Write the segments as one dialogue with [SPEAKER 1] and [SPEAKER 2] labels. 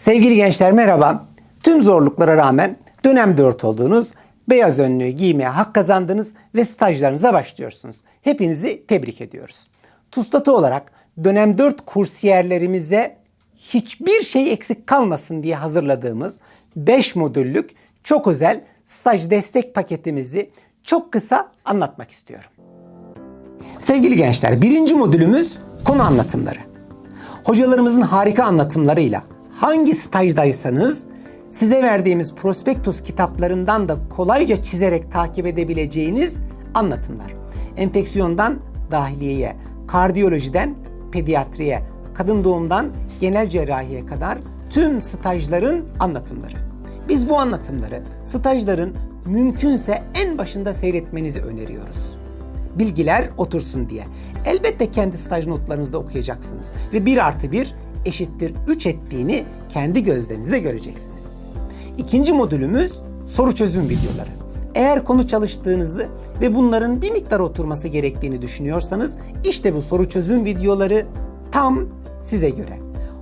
[SPEAKER 1] Sevgili gençler merhaba. Tüm zorluklara rağmen dönem 4 olduğunuz, beyaz önlüğü giymeye hak kazandınız ve stajlarınıza başlıyorsunuz. Hepinizi tebrik ediyoruz. TUSTATı olarak dönem 4 kursiyerlerimize hiçbir şey eksik kalmasın diye hazırladığımız 5 modüllük çok özel staj destek paketimizi çok kısa anlatmak istiyorum. Sevgili gençler, birinci modülümüz konu anlatımları. Hocalarımızın harika anlatımlarıyla hangi stajdaysanız size verdiğimiz prospektus kitaplarından da kolayca çizerek takip edebileceğiniz anlatımlar. Enfeksiyondan dahiliyeye, kardiyolojiden pediatriye, kadın doğumdan genel cerrahiye kadar tüm stajların anlatımları. Biz bu anlatımları stajların mümkünse en başında seyretmenizi öneriyoruz bilgiler otursun diye. Elbette kendi staj notlarınızda okuyacaksınız ve 1 artı 1 eşittir 3 ettiğini kendi gözlerinizle göreceksiniz. İkinci modülümüz soru çözüm videoları. Eğer konu çalıştığınızı ve bunların bir miktar oturması gerektiğini düşünüyorsanız işte bu soru çözüm videoları tam size göre.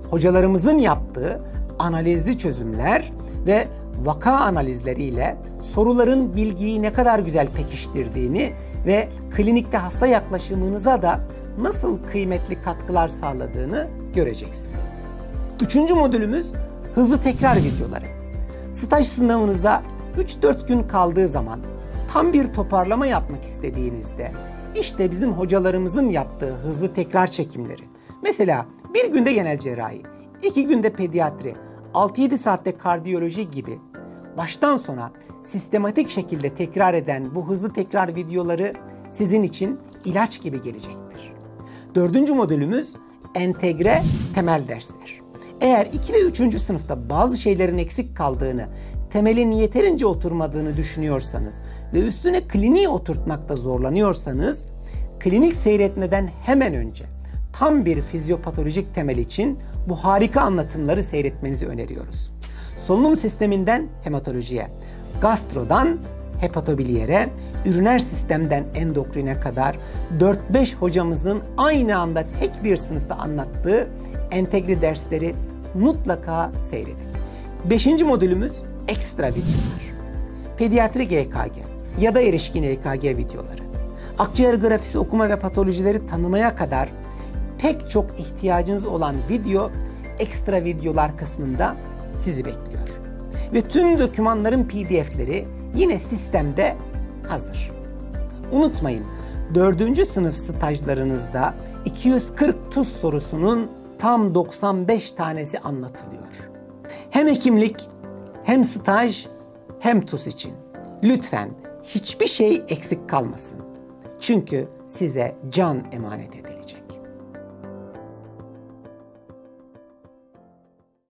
[SPEAKER 1] Hocalarımızın yaptığı analizli çözümler ve vaka analizleriyle soruların bilgiyi ne kadar güzel pekiştirdiğini ve klinikte hasta yaklaşımınıza da nasıl kıymetli katkılar sağladığını göreceksiniz. Üçüncü modülümüz hızlı tekrar videoları. Staj sınavınıza 3-4 gün kaldığı zaman tam bir toparlama yapmak istediğinizde işte bizim hocalarımızın yaptığı hızlı tekrar çekimleri. Mesela bir günde genel cerrahi, iki günde pediatri, 6-7 saatte kardiyoloji gibi baştan sona sistematik şekilde tekrar eden bu hızlı tekrar videoları sizin için ilaç gibi gelecektir. Dördüncü modülümüz entegre temel dersler. Eğer 2 ve 3. sınıfta bazı şeylerin eksik kaldığını, temelin yeterince oturmadığını düşünüyorsanız ve üstüne kliniği oturtmakta zorlanıyorsanız, klinik seyretmeden hemen önce tam bir fizyopatolojik temel için bu harika anlatımları seyretmenizi öneriyoruz. Solunum sisteminden hematolojiye, gastrodan hepatobiliyere, üriner sistemden endokrine kadar 4-5 hocamızın aynı anda tek bir sınıfta anlattığı entegre dersleri mutlaka seyredin. Beşinci modülümüz ekstra videolar. Pediatri GKG ya da erişkin EKG videoları. Akciğer grafisi okuma ve patolojileri tanımaya kadar pek çok ihtiyacınız olan video ekstra videolar kısmında sizi bekliyor. Ve tüm dokümanların PDF'leri yine sistemde hazır. Unutmayın 4. sınıf stajlarınızda 240 tuz sorusunun tam 95 tanesi anlatılıyor. Hem hekimlik hem staj hem TUS için. Lütfen hiçbir şey eksik kalmasın. Çünkü size can emanet edildi.